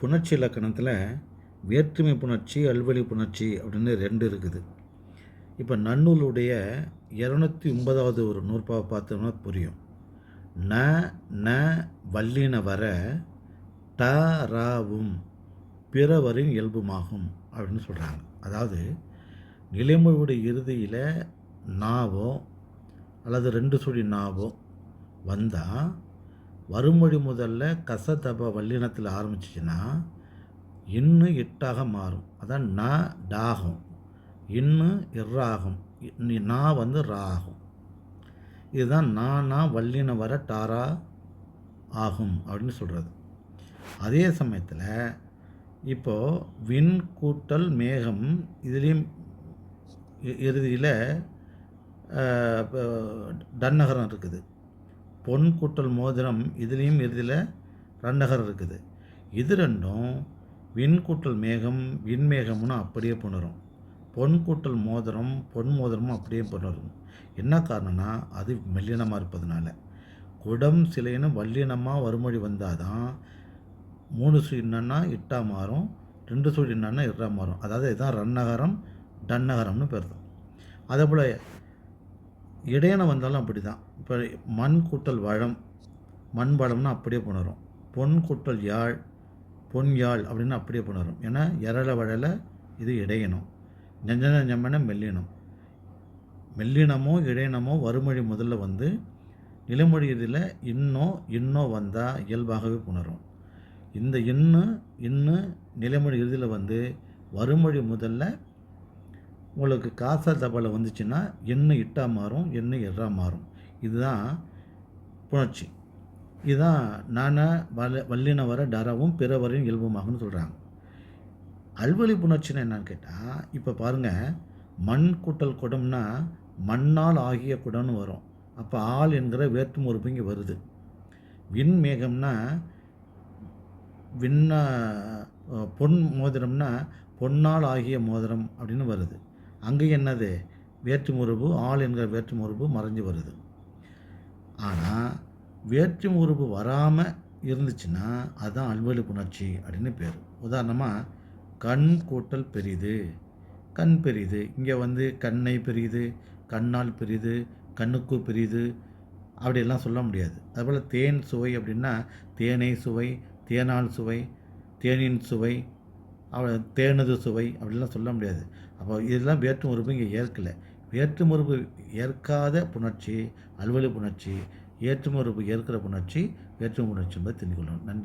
புணர்ச்சி இலக்கணத்தில் வேற்றுமை புணர்ச்சி அல்வழி புணர்ச்சி அப்படின்னு ரெண்டு இருக்குது. இப்போ நன்னூலுடைய இரநூத்தி ஒன்பதாவது ஒரு நூற்பாவை பார்த்தோம்னா புரியும். ந ந வல்லின வர ட ராவும் பிறவரின் இயல்புமாகும் அப்படின்னு சொல்கிறாங்க அதாவது நிலைமொழியுடைய இறுதியில் நாவோ அல்லது ரெண்டு சுழி நாவோ வந்தால் வருமொழி முதல்ல கசதப வல்லினத்தில் ஆரம்பிச்சிச்சின்னா இன்னு இட்டாக மாறும். அதான் ந டாகும். இன்னு இர்ராகும் இ- நா வந்து ராகும். இதுதான் நானா வல்லின வர டாரா ஆகும் அப்படின்னு சொல்கிறது அதே சமயத்தில் இப்போது விண் கூட்டல் மேகம் இதுலேயும் இறுதியில் டன்னகரம் இருக்குது. பொன் கூட்டல் மோதிரம் இதுலேயும் இறுதியில் ரெண்டகர் இருக்குது. இது ரெண்டும் விண் கூட்டல் மேகம் விண்மேகம்னு அப்படியே புணரும். பொன் கூட்டல் மோதிரம் பொன் மோதிரமும் அப்படியே புணரும். என்ன காரணம்னா அது மெல்லினமாக இருப்பதுனால. குடம் சிலைன்னு வல்லினமாக வறுமொழி வந்தால் தான் மூணு சுழி என்னன்னா இட்டா மாறும் ரெண்டு சுழி என்னன்னா இட்டா மாறும். அதாவது இதுதான் ரன்னகரம் டன்னகரம்னு பெறுதும் அதே போல் இடையனை வந்தாலும் அப்படி தான் இப்போ மண் கூட்டல் வளம் மண் வளம்னா அப்படியே புணரும். பொன் கூட்டல் யாழ் பொன் யாழ் அப்படின்னு அப்படியே புணரும். ஏன்னா எரள வழல இது இடையணும் நெஞ்சன நெம்மன மெல்லினம். மெல்லினமோ இடையினமோ வறுமொழி முதல்ல வந்து நிலமொழி இதில் இன்னோ இன்னோ வந்தால் இயல்பாகவே புணரும். இந்த இன்னு இன்னு நிலைமொழி இறுதியில் வந்து வறுமொழி முதல்ல உங்களுக்கு காசா தபால வந்துச்சுன்னா எண்ணெய் இட்டாக மாறும் எண்ணெய் எறா மாறும். இதுதான் புணர்ச்சி. இதுதான் நான வல்ல வல்லினவர டரவும் பிறவரின் இயல்புமாகும்னு சொல்கிறாங்க அல்வழி புணர்ச்சின்னா என்னன்னு கேட்டால் இப்போ பாருங்கள் மண் கூட்டல் குடம்னா மண்ணால் ஆகிய குடம்னு வரும். அப்போ ஆள் என்கிற வேற்று உறுப்பு இங்கே வருது. விண் மேகம்னா விண்ண பொன் மோதிரம்னா பொன்னால் ஆகிய மோதிரம் அப்படின்னு வருது. அங்கே என்னது? வேற்றுமுறுப்பு ஆள் என்கிற வேற்றுமுறுப்பு மறைஞ்சு வருது. ஆனால் வேற்றுமுறுப்பு வராமல் இருந்துச்சுன்னா அதுதான் அல்வழி புணர்ச்சி அப்படின்னு பேர். உதாரணமாக கண் கூட்டல் பெரிது. கண் பெரிது. இங்கே வந்து கண்ணை பெரிது கண்ணால் பெரிது கண்ணுக்கு பெரிது அப்படியெல்லாம் சொல்ல முடியாது. அதுபோல் தேன் சுவை அப்படின்னா தேனை சுவை தேனால் சுவை தேனின் சுவை அவ தேனது சுவை அப்படிலாம் சொல்ல முடியாது. அப்போ இதெல்லாம் வேற்று உறுப்பு இங்கே ஏற்கலை. வேற்று உறுப்பு ஏற்காத புணர்ச்சி அலுவலி புணர்ச்சி ஏற்றுமறுப்பு ஏற்கிற புணர்ச்சி வேற்று புணர்ச்சி என்பதை தெரிந்து கொள்ளணும். நன்றி.